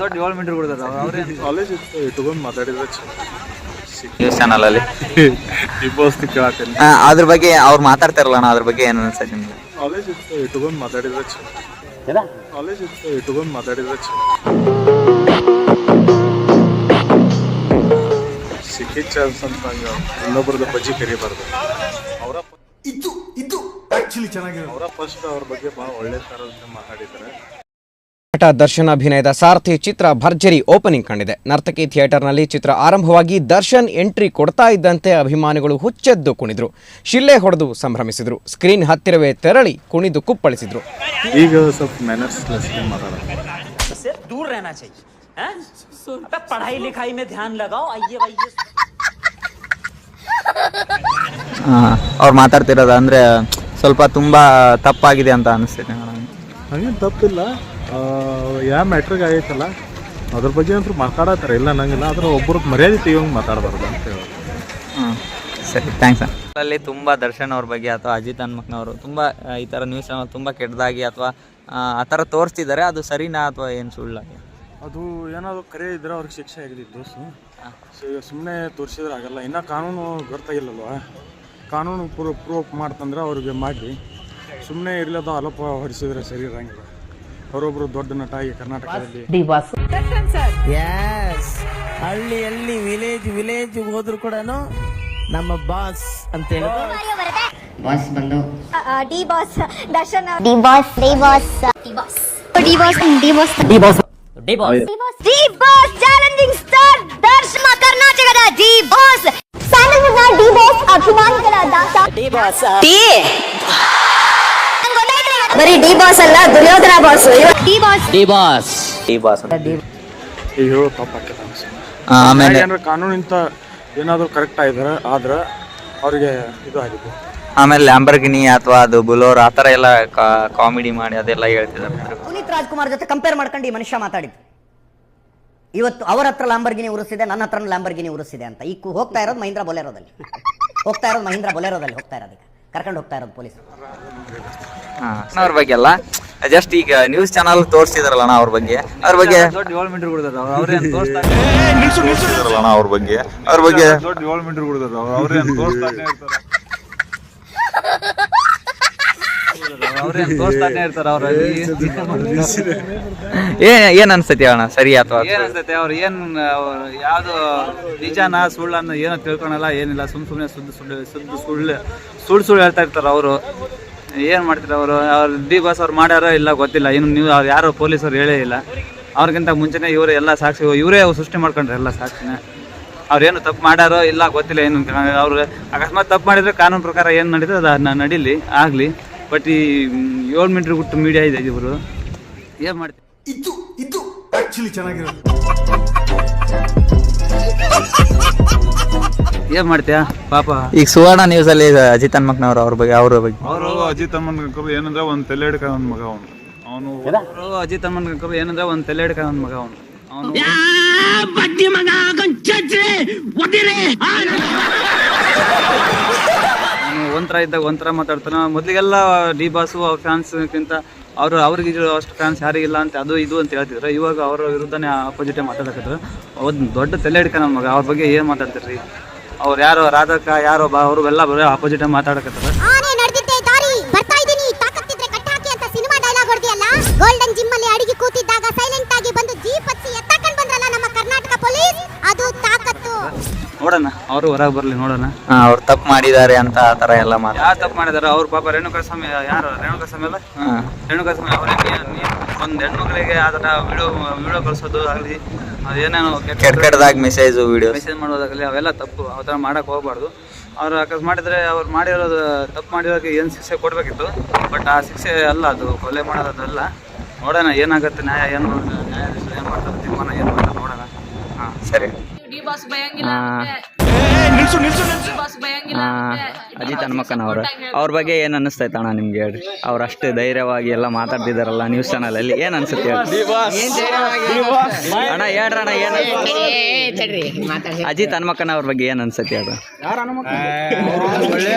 ದೊಡ್ಡ ಏಳು ಮೀಟರ್ ಕೊಡ್ತಾರೆ. ಅವ್ರೇ ಕಾಲೇಜ್ ಇತ್ತು ಇಟ್ಕೊಂಡು ಮಾತಾಡಿದ್ರೆ ನ್ಯೂಸ್ ಚಾನಲ್ ಅಲ್ಲಿ. ಅದ್ರ ಬಗ್ಗೆ ಅವ್ರು ಮಾತಾಡ್ತಾರಲ್ಲ ಅಣ್ಣ ಅದ್ರ ಬಗ್ಗೆ ಏನು ಅನ್ಸತ್ತೆ ನಿಮ್ಗೆ? ಕಾಲೇಜ್ ಇತ್ತು ಇಟ್ಕೊಂಡು ಮಾತಾಡಿದ್ರೆ ಕಾಲೇಜ್ ಇತ್ತು ಇಟ್ಕೊಂಡು ಮಾತಾಡಿದ್ರೆ ಸಿಕ್ಕಿ ಚಾನ್ಸ್ ಅಂತ ಹಂಗ ಇನ್ನೊಬ್ರದ ಬಜ್ಜಿ ಕರಿಬಾರ್ದು. ಅವರ ಇದು ಇದು ಆಕ್ಚುಲಿ ಚೆನ್ನಾಗಿದೆ ಅವರ ಫಸ್ಟ್ ಅವ್ರ ಬಗ್ಗೆ ಭಾಳ ಒಳ್ಳೆ ಥರದಿಂದ ಮಾತಾಡಿದ್ದಾರೆ. ನಟ ದರ್ಶನ್ ಅಭಿನಯದ ಸಾರಥಿ ಚಿತ್ರ ಭರ್ಜರಿ ಓಪನಿಂಗ್ ಕಂಡಿದೆ. ನರ್ತಕಿ ಥಿಯೇಟರ್ನಲ್ಲಿ ಚಿತ್ರ ಆರಂಭವಾಗಿ ದರ್ಶನ್ ಎಂಟ್ರಿ ಕೊಡ್ತಾ ಇದ್ದಂತೆ ಅಭಿಮಾನಿಗಳು ಹುಚ್ಚೆದ್ದು ಕುಣಿದ್ರು. ಶಿಲ್ಲೆ ಹೊಡೆದು ಸಂಭ್ರಮಿಸಿದ್ರು. ಸ್ಕ್ರೀನ್ ಹತ್ತಿರವೇ ತೆರಳಿ ಕುಣಿದು ಕುಪ್ಪಳಿಸಿದ್ರು. ಅವ್ರು ಮಾತಾಡ್ತಿರೋದ ಅಂದ್ರೆ ಸ್ವಲ್ಪ ತುಂಬಾ ತಪ್ಪಾಗಿದೆ ಅಂತ ಅನಿಸ್ತಿದೆ. ತಪ್ಪಿಲ್ಲ. ಯಾವ ಮ್ಯಾಟ್ರಿಗೆ ಆಗೈತಲ್ಲ ಅದ್ರ ಬಗ್ಗೆ ಅಂತೂ ಮಾತಾಡತ್ತಾರೆ. ಇಲ್ಲ ನಂಗಿಲ್ಲ. ಆದ್ರೆ ಒಬ್ಬರದ್ದು ಮರ್ಯಾದೆ ತೆಗಿಯೋಂಗೆ ಮಾತಾಡಬಾರ್ದು ಅಂತ ಹೇಳಿ. ಹಾಂ ಸರಿ. ಥ್ಯಾಂಕ್ಸ್ ಅಲ್ಲಿ ತುಂಬ ದರ್ಶನ್ ಅವ್ರ ಬಗ್ಗೆ ಅಥವಾ ಅಜಿತ್ ಹನ್ಮಕ್ನವರು ತುಂಬ ಈ ಥರ ನ್ಯೂಸ್ ತುಂಬ ಕೆಟ್ಟದಾಗಿ ಅಥವಾ ಆ ಥರ ತೋರಿಸ್ತಿದ್ದಾರೆ. ಅದು ಸರಿನಾ ಅಥವಾ ಏನು ಸುಳ್ಳಾಗಿ? ಅದು ಏನಾದ್ರು ಕರೆ ಇದ್ರೆ ಅವ್ರಿಗೆ ಶಿಕ್ಷೆ ಆಗಿದ್ದು ಸುಮ್ಮನೆ ತೋರಿಸಿದ್ರೆ ಆಗಲ್ಲ. ಇನ್ನೂ ಕಾನೂನು ಗೊತ್ತಾಗಿಲ್ಲಲ್ವ? ಕಾನೂನು ಪ್ರೂಫ್ ಮಾಡ್ತಂದ್ರೆ ಅವ್ರಿಗೆ ಮಾಡಿ. ಸುಮ್ಮನೆ ಇರ್ಲದ ಅಲೋಪ ಹೊರಿಸಿದ್ರೆ ಸರಿ ಇರಂಗಿಲ್ಲ. ಅವರೊಬ್ರು ದೊಡ್ಡ ನಟ ಈ ಕರ್ನಾಟಕದಲ್ಲಿ. ಡಿ ಬಾಸ್ ಹಳ್ಳಿ ಹಳ್ಳಿ ವಿಲೇಜ್ ವಿಲೇಜ್ ಹೋದ್ರು ಕೂಡ ನಮ್ಮ ಬಾಸ್ ಅಂತ ಹೇಳೋದು ಬಾಸ್ ಬಂದು. D boss Darshan D boss D boss. Boss. D boss D boss. Boss. Star D D boss ಅಭಿಮಾನಿಗಳಾದ ಬರೀ ಡಿ ಬಾಸ್ ಅಲ್ಲ Duryodhana boss. D boss. D boss. D boss ಆಮೇಲೆ ಏನಾದ್ರು ಕರೆಕ್ಟ್ ಆಗಿದ್ದಾರೆ ಆದ್ರೆ ಅವರಿಗೆ ಇದು ಆಗಿದೆ. ಆಮೇಲೆ ಲ್ಯಾಂಬರ್ಗಿನಿ ಅಥವಾ ಅದು ಬುಲೋರ್ ಆತರ ಕಾಮಿಡಿ ಮಾಡಿ ಅದೆಲ್ಲ ಹೇಳ್ತಿದ್ದಾರೆ. ಪುನೀತ್ ರಾಜ್ಕುಮಾರ್ ಜೊತೆ ಕಂಪೇರ್ ಮಾಡ್ಕೊಂಡು ಈ ಮನುಷ್ಯ ಮಾತಾಡಿದ್ದು. ಇವತ್ತು ಅವರ ಹತ್ರ ಲ್ಯಾಂಬರ್ಗಿನಿ ಉರಿಸಿದೆ ನನ್ನ ಹತ್ರ ಲ್ಯಾಂಬರ್ಗಿನಿ ಉರಿಸಿದೆ ಅಂತ. ಈ ಹೋಗ್ತಾ ಇರೋದು ಮಹಿಂದ್ರ ಬೊಲೆರೋದಲ್ಲಿ ಹೋಗ್ತಾ ಇರೋದು ಮಹೀಂದ್ರ ಬೊಲೆರೋದಲ್ಲಿ ಹೋಗ್ತಾ ಇರೋದಕ್ಕೆ ಕರ್ಕೊಂಡು ಹೋಗ್ತಾ ಇರೋದು ಪೊಲೀಸ್ ಅವ್ರ ಬಗ್ಗೆ ಅಲ್ಲ ಜಸ್ಟ್ ಈಗ ನ್ಯೂಸ್ ಚಾನಲ್ ತೋರಿಸಿದಾರಲ್ಲ ಅಣ್ಣ ಅವ್ರ ಬಗ್ಗೆ. ಅವ್ರ ಬಗ್ಗೆ? ದೊಡ್ಡ ಏಳು ಮೀಟರ್ ಕೊಡ್ತಾರೆ ಅವ್ರೇ ತೋರಿಸ್ತಾ ಅಣ್ಣ ಅವ್ರ ಬಗ್ಗೆ. ಅವ್ರ ಬಗ್ಗೆ? ದೊಡ್ಡ ಏಳು ಮೀಟರ್ ಕೊಡ್ತಾರೆ ಅವ್ರೇ ತೋರಿಸ್ತಾನೆ ಇರ್ತಾರೆ. ಅವ್ರೇ ತೋರಿಸ್ತಾನೆ ಇರ್ತಾರೆ ಅವ್ರ ಏನ್ ಏನ್ ಅನ್ಸತಿ ಅಣ್ಣ? ಸರಿ ಅಥವಾ? ಏನ್ ಅನ್ಸತ್ತೆ? ಅವ್ರು ಏನ್ ಯಾವ್ದು ನಿಜಾನ ಸುಳ್ಳನ್ನ ಏನೋ ತಿಳ್ಕೊಳಲ್ಲ ಏನಿಲ್ಲ. ಸುಮ್ ಸುಮ್ನೆ ಸುದ್ದು ಸುಳ್ಳು ಸುದ್ದು ಸುಳ್ಳು ಸುಳ್ಳು ಸುಳ್ಳು ಹೇಳ್ತಾ ಇರ್ತಾರೆ ಅವರು. ಏನ್ ಮಾಡ್ತಾರೆ ಅವರು? ಅವ್ರು ಡಿ ಬಾಸ್ ಅವ್ರು ಮಾಡ್ಯಾರೋ ಇಲ್ಲ ಗೊತ್ತಿಲ್ಲ. ಇನ್ನು ನೀವು ಅವ್ರು ಯಾರು ಪೊಲೀಸರು ಹೇಳೇ ಇಲ್ಲ. ಅವ್ರಿಗಿಂತ ಮುಂಚೆನೇ ಇವರೇ ಎಲ್ಲ ಸಾಕ್ಷಿ ಇವರೇ ಸೃಷ್ಟಿ ಮಾಡ್ಕೊಂಡ್ರೆ ಎಲ್ಲ ಸಾಕ್ಷಿನ. ಅವ್ರೇನು ತಪ್ಪು ಮಾಡ್ಯಾರೋ ಇಲ್ಲ ಗೊತ್ತಿಲ್ಲ ಏನು. ಅವ್ರು ಅಕಸ್ಮಾತ್ ತಪ್ಪು ಮಾಡಿದರೆ ಕಾನೂನು ಪ್ರಕಾರ ಏನು ನಡೀತದೆ ಅದನ್ನ ನಡೀಲಿ, ಆಗಲಿ. ಬಟ್ ಈ ಏಳು ಮೀಟ್ರ್ ಬಿಟ್ಟು ಮೀಡಿಯಾ ಇದೆ ಇವರು. ಏನು ಮಾಡ್ತೀವಿ ಇದು ಇದು ಆ್ಯಕ್ಚುಲಿ ಚೆನ್ನಾಗಿರೋದು. ಏನ್ ಮಾಡ್ತೀಯಾ? ಪಾಪ. ಈಗ ಸುವರ್ಣ ನ್ಯೂಸ್ ಅಲ್ಲಿ ಅಜಿತ್ ಹನ್ಮಕ್ನವ್ರ ಅವ್ರ ಬಗ್ಗೆ ಅವ್ರ ಬಗ್ಗೆ. ಅವರು ಅಜಿತ್ ಕಬ್ಬು ಏನಂದ್ರೆ ಒಂದ್ ತಲೆ ಹಿಡ್ಕ ಒಂದ್ ಮಗ ಅವನು. ಅವನು ಅವರು ಅಜಿತ್ ಅಮ್ಮನ್ ಕಬ್ಬು ಏನಂದ್ರೆ ಒಂದ್ ತಲೆ ಹಿಡ್ಕ ನನ್ ಮಗ ಅವನು. ಅವನು ಅವನು ಒಂಥರ ಇದ್ದಾಗ ಒಂಥರ ಮಾತಾಡ್ತಾನ. ಮೊದ್ಲಿಗೆಲ್ಲ ಡಿ ಬಾಸು ಅವ್ರ ಫ್ಯಾನ್ಸ್ಗಿಂತ ಅವರು ಅವ್ರಿಗೆ ಅಷ್ಟು ಫ್ಯಾನ್ಸ್ ಯಾರಿಗಿಲ್ಲ ಅಂತ ಅದು ಇದು ಅಂತ ಹೇಳ್ತಿದ್ರು. ಇವಾಗ ಅವ್ರ ವಿರುದ್ಧನೇ ಅಪೋಸಿಟೇ ಮಾತಾಡಕತ್ರು. ಒಂದು ದೊಡ್ಡ ತಲೆ ಹಿಡ್ಕ ನಮ್ಮ ಮಗ ಅವ್ರ ಬಗ್ಗೆ ಏನ್ ಮಾತಾಡ್ತಿರ್ರಿ? ಅವ್ರು ಯಾರು ರಾಧಕ ಯಾರು ಬಾ ಅವರು ಎಲ್ಲ ಬರೀ ಅಪೋಸಿಟೇ ಮಾತಾಡಕತ್ತಾರ ಆನೆ ನಡೆದಿದ್ದೆ ದಾರಿ. ಬರ್ತಾ ಇದೀನಿ ತಾಕತ್ತಿದ್ರೆ ಕಟ್ ಹಾಕಿ ಅಂತ ಸಿನಿಮಾ ಡೈಲಾಗ್ ಹೊಡೆದಿಯಲ್ಲ? ಗೋಲ್ಡನ್ ಜಿಮ್ ಅಲ್ಲಿ ಅಡಿಗೆ ಕೂತಿದ್ದಾಗ ಸೈಲೆಂಟ್ ಆಗಿ ಬಂದು ಜೀಪ್ ಎತ್ತಕೊಂಡ್ ಬಂದ್ರಲ್ಲ ನಮ್ಮ ಕರ್ನಾಟಕ ಪೊಲೀಸ್ ಅದು ತಾಕತ್ತು. ನೋಡೋಣ ಅವರು ಹೊರಗೆ ಬರ್ಲಿ ನೋಡೋಣ. ಅವ್ರು ತಪ್ಪು ಮಾಡಿದ್ದಾರೆ ಅಂತ ಆ ತರ ಎಲ್ಲ ಮಾತು ಯಾರು ತಪ್ಪು ಮಾಡಿದಾರೆ? ಅವ್ರ ಪಾಪ ರೇಣುಕಾ ಸ್ವಾಮಿ ಯಾರು ರೇಣುಕಾ ಸ್ವಾಮಿ ಅಲ್ಲ ರೇಣುಕಾ ಸ್ವಾಮಿ ಅವರೇ ಒಂದು ಹೆಣ್ಮಕ್ಳಿಗೆ ಆ ಥರ ವಿಡಿಯೋ ವಿಡಿಯೋ ಕಳ್ಸೋದು ಆಗಲಿ ಏನೇನೋ ಕೆಟ್ಟ ಕೆಟ್ಟದಾಗಿ ಮೆಸೇಜ್ ವಿಡಿಯೋ ಮೆಸೇಜ್ ಮಾಡೋದಾಗಲಿ ಅವೆಲ್ಲ ತಪ್ಪು. ಆ ಥರ ಮಾಡಕ್ಕೆ ಹೋಗ್ಬಾರ್ದು. ಅವ್ರು ಅಕಸ್ ಮಾಡಿದ್ರೆ ಅವ್ರು ಮಾಡಿರೋದು ತಪ್ಪು ಮಾಡಿರೋಕ್ಕೆ ಏನು ಶಿಕ್ಷೆ ಕೊಡಬೇಕಿತ್ತು? ಬಟ್ ಆ ಶಿಕ್ಷೆ ಅಲ್ಲ ಅದು ಕೊಲೆ ಮಾಡೋದಲ್ಲ ನೋಡೋಣ ಏನಾಗುತ್ತೆ ನ್ಯಾಯ ಏನು ನ್ಯಾಯಾಧೀಶರು ಏನು ಮಾಡ್ತಾರೆ ತೀರ್ಮಾನ ಏನು ಮಾಡ್ತಾರೆ ನೋಡೋಣ. ಹಾಂ. ಸರಿ. ಡಿ ಬಾಸ್ ಬಯಂಗಿಲ್ಲ ನಿಲ್ಸು ನಿಲ್ಸು ಆ, ಅಜಿತ್ ಹನ್ಮಕ್ಕನವರು ಅವ್ರ. ಬಗ್ಗೆ ಏನ್ ಅನಿಸ್ತೈತೆ ಅಣ್ಣ ನಿಮ್ಗೆ ಹೇಳ್ರಿ? ಅವ್ರ ಅಷ್ಟು ಧೈರ್ಯವಾಗಿ ಎಲ್ಲ ಮಾತಾಡ್ತಿದಾರಲ್ಲ ನ್ಯೂಸ್ ಚಾನಲ್ ಅಲ್ಲಿ ಏನ್ ಅನ್ಸುತ್ತೆ ಹೇಳ್ರಿ? ಅಣ್ಣ ಹೇಳ್ರಣ್ಣ ಏನ್ ಅಜಿತ್ ಹನ್ಮಕ್ಕನ ಅವ್ರ ಬಗ್ಗೆ ಏನ್ ಅನ್ಸತ್ತೆ ಒಳ್ಳೆ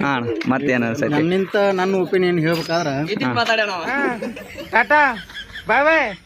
ಹಾ ಅಣ್ಣ, ಮತ್ತೇನ್ ಅನ್ಸತ್ತೆ? ನಿಂತ ನನ್ನ ಒಪಿನಿಯನ್ ಹೇಳ್ಬೇಕಾದ್ರೆ.